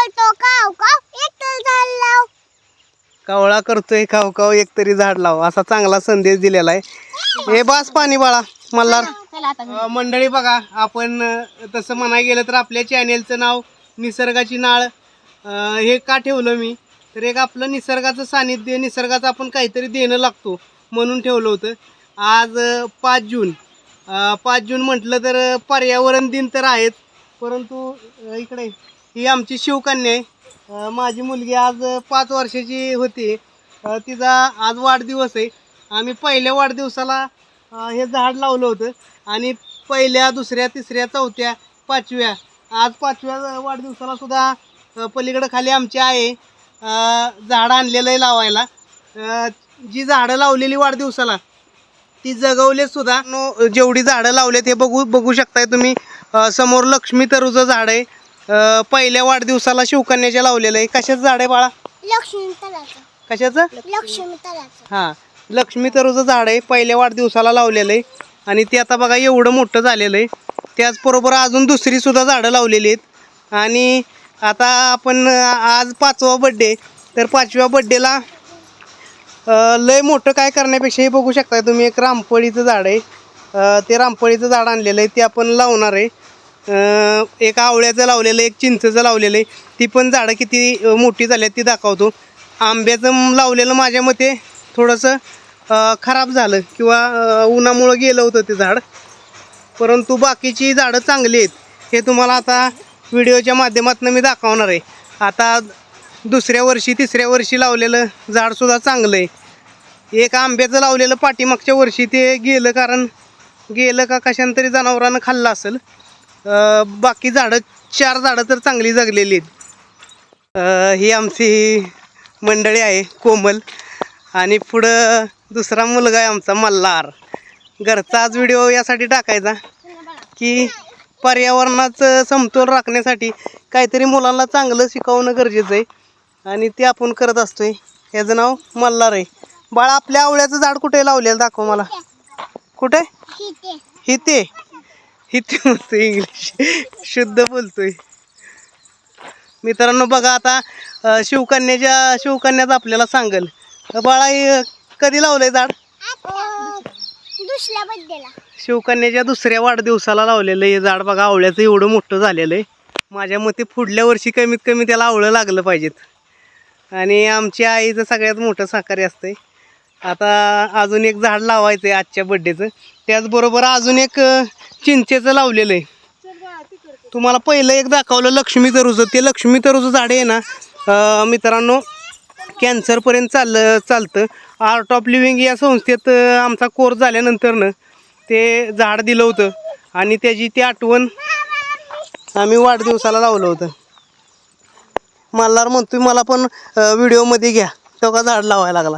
करतो काव काव झाड लाव. कावळा करतोय खाव खाव एक तरी झाड लाव. असा चांगला संदेश दिलेला आहे. हे बास पाणी बाळा मल्हार. चला आता अ, मंडळी बघा आपण अ, तसं म्हणाय गेलं तर आपल्या चॅनेलचं नाव निसर्गाची नाळ. अ, हे का ठेवलं मी? तर एक आपलं निसर्गाचं सानिध्य निसर्गाचं आपण काहीतरी देणं लागतो म्हणून ठेवलं होतं. आज अ, पाच जून. अ, पाच जून म्हटलं तर अ, पर्यावरण दिन तर आहेच. परंतु अ, इकडे. ही आमची शिवकन्या आहे. माझी मुलगी आज पाच वर्षाची होती. तिचा आज वाढदिवस आहे. आम्ही पहिल्या वाढदिवसाला हे झाड लावलं होतं आणि पहिल्या दुसऱ्या तिसऱ्या चौथ्या पाचव्या आज पाचव्या वाढदिवसाला सुद्धा पलीकडं खाली आमची आहे झाड झाडं आणलेलं आहे लावायला. जी झाडं लावलेली वाढदिवसाला ती जगवले सुद्धा. नो जेवढी झाडं लावलेत हे बघू बघू शकताय तुम्ही. समोर लक्ष्मी तरूचं झाड आहे. अ, पहिल्या वाढदिवसाला शिवकन्याच्या लावलेलं आहे. कशाचं झाड आहे बाळा? लक्ष्मी तलाचं. कशाचं? लक्ष्मी तलाचं. हां लक्ष्मी तरूचं झाड आहे. पहिल्या वाढदिवसाला लावलेलं आहे. आणि ते आता बघा एवढं मोठं झालेलं आहे. त्याचबरोबर अजून दुसरी सुद्धा झाडं लावलेली आहेत. आणि आता आपण अं, आज पाचवा बड्डे तर पाचव्या बड्डेला लय मोठं काय करण्यापेक्षा हे बघू शकता तुम्ही. एक रामपळीचं झाड आहे. अं, ते रामपळीचं झाड आणलेलं आहे. ते आपण लावणार आहे. एक आवळ्याचं लावलेलं एक चिंचचं लावलेलं आहे. ती पण झाडं किती मोठी झाली आहेत ती दाखवतो. आंब्याचं लावलेलं माझ्या मते थोडंसं खराब झालं किंवा उन्हामुळं गेलं होतं ते झाड. परंतु बाकीची झाडं चांगली आहेत. हे तुम्हाला आता व्हिडिओच्या माध्यमातून मी दाखवणार आहे. आता दुसऱ्या वर्षी तिसऱ्या वर्षी लावलेलं झाडसुद्धा चांगलं आहे. एक आंब्याचं लावलेलं पाठीमागच्या वर्षी ते गेलं कारण गेलं का कशानं तरी जनावरानं खाल्लं असेल. बाकी झाडं चार झाडं तर चांगली जगलेली आहेत. ही आमची मंडळी आहे कोमल. आणि पुढं दुसरा मुलगा आहे आमचा मल्हार. घरचा आज व्हिडिओ यासाठी टाकायचा की पर्यावरणाचं समतोल राखण्यासाठी काहीतरी मुलांना चांगलं शिकवणं गरजेचं आहे. आणि ते आपण करत असतो आहे याचं नाव मल्हार आहे. बाळा आपल्या आवळ्याचं झाड कुठे लावलेलं? दाखव मला. कुठे? हिते. हिते बोलतोय इंग्लिश शुद्ध बोलतोय. मित्रांनो बघा आता शिवकन्याच्या शिवकन्याच आपल्याला सांगल. बाळा हे कधी लावलंय झाड? दुसऱ्या बड्डेला. शिवकन्याच्या दुसऱ्या वाढदिवसाला लावलेलं हे झाड बघा आवळ्याचं एवढं मोठं झालेलं आहे. माझ्या मते पुढल्या वर्षी कमीत कमी त्याला आवळं लागलं पाहिजेत. आणि आमच्या आईचं सगळ्यात मोठं सहकार्य असतंय. आता अजून एक झाड लावायचं आहे आजच्या बड्डेचं. त्याचबरोबर अजून एक चिंचेचं लावलेलं आहे. तुम्हाला पहिलं एक दाखवलं लक्ष्मी तरुचं ते लक्ष्मी तरुचं झाड आहे ना मित्रांनो कॅन्सरपर्यंत चाललं चालतं. आर्ट ऑफ लिव्हिंग या संस्थेत आमचा कोर्स झाल्यानंतरनं ते झाड दिलं होतं. आणि त्याची ती आठवण आम्ही वाढदिवसाला लावलं होतं. मल्हार म्हणतो मला पण व्हिडिओमध्ये घ्या. तो का झाड लावायला लागला?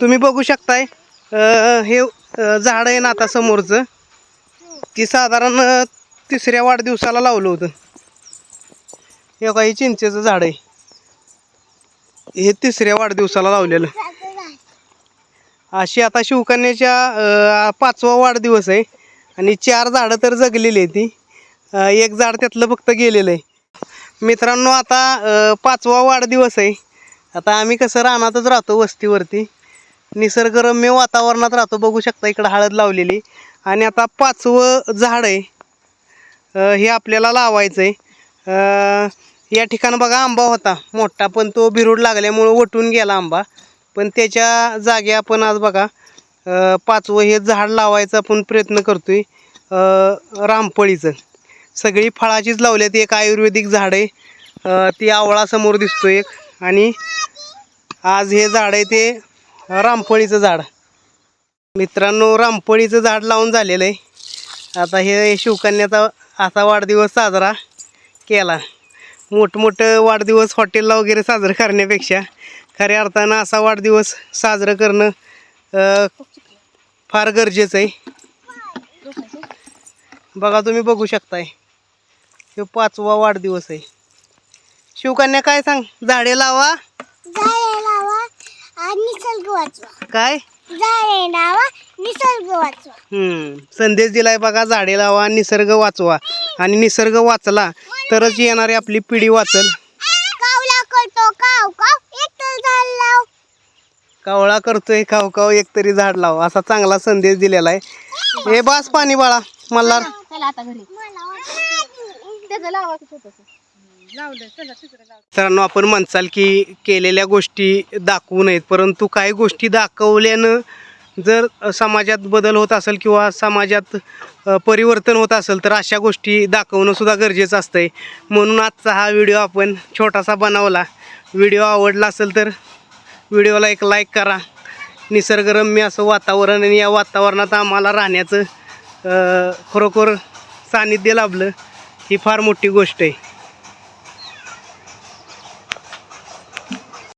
तुम्ही बघू शकताय हे झाड आहे ना आता समोरचं. ती साधारण तिसऱ्या वाढदिवसाला लावलं होतं. हे काही चिंचेचं झाड आहे. हे तिसऱ्या वाढदिवसाला लावलेलं. अशी आता शिवकन्याच्या पाचवा वाढदिवस आहे. आणि चार झाडं तर जगलेली आहे ती. एक झाड त्यातलं फक्त गेलेलं आहे. मित्रांनो आता पाचवा वाढदिवस आहे. आता आम्ही कसं रानातच राहतो वस्तीवरती. निसर्गरम्य वातावरणात राहतो. बघू शकता इकडं हळद लावलेली. आणि आता पाचवं झाड आहे. हे आपल्याला लावायचं आहे या ठिकाणी बघा आंबा होता. मोठा पण तो बिरूड लागल्यामुळं वटून गेला आंबा. पण त्याच्या जागी आपण आज बघा पाचवं हे झाड लावायचा आपण प्रयत्न करतोय. आहे रामपळीचं सगळी फळाचीच लावली ती एक आयुर्वेदिक झाड आहे. ती आवळासमोर दिसतो एक. आणि आज हे झाड आहे ते रामफळीचं झाड. मित्रांनो रामफळीचं झाड लावून झालेलं आहे. आता हे शिवकन्याचा असा वाढदिवस साजरा केला. मोठमोठं वाढदिवस हॉटेलला वगैरे साजरं करण्यापेक्षा खऱ्या अर्थानं असा वाढदिवस साजरं करणं फार गरजेचं आहे. बघा तुम्ही बघू शकताय. हे पाचवा वाढदिवस आहे. शिवकन्या काय सांग? झाडे लावा. निसर्ग वाचवा. काय? झाडे लावा निसर्ग वाचवा. हम्म. संदेश दिलाय बघा झाडे लावा निसर्ग वाचवा. आणि निसर्ग वाचला तरच येणारी आपली पिढी वाचल. कावला करतो काव काव एक तर झाड लाव. कावळा करतोय काव काव एक तरी झाड लाव असा चांगला संदेश दिलेला आहे. हे बास पाणी बाळा मल्हार. चला आता घरी. त्याचं लावा की छोटंसं. लावलं चला तिकडे आपण म्हणसाल की केलेल्या गोष्टी दाखवू नयेत परंतु काही गोष्टी दाखवल्यानं जर समाजात बदल होत असेल किंवा समाजात अ, परिवर्तन होत असेल तर अशा गोष्टी दाखवणं सुद्धा गरजेचं असतंय. म्हणून आजचा हा व्हिडिओ आपण छोटासा बनवला. व्हिडिओ आवडला असेल तर व्हिडिओला एक लाईक करा. निसर्गरम्य असं वातावरण आणि या वातावरणात आम्हाला राहण्याचं अ, खरोखर सानिध्य लाभलं. ही फार मोठी गोष्ट आहे.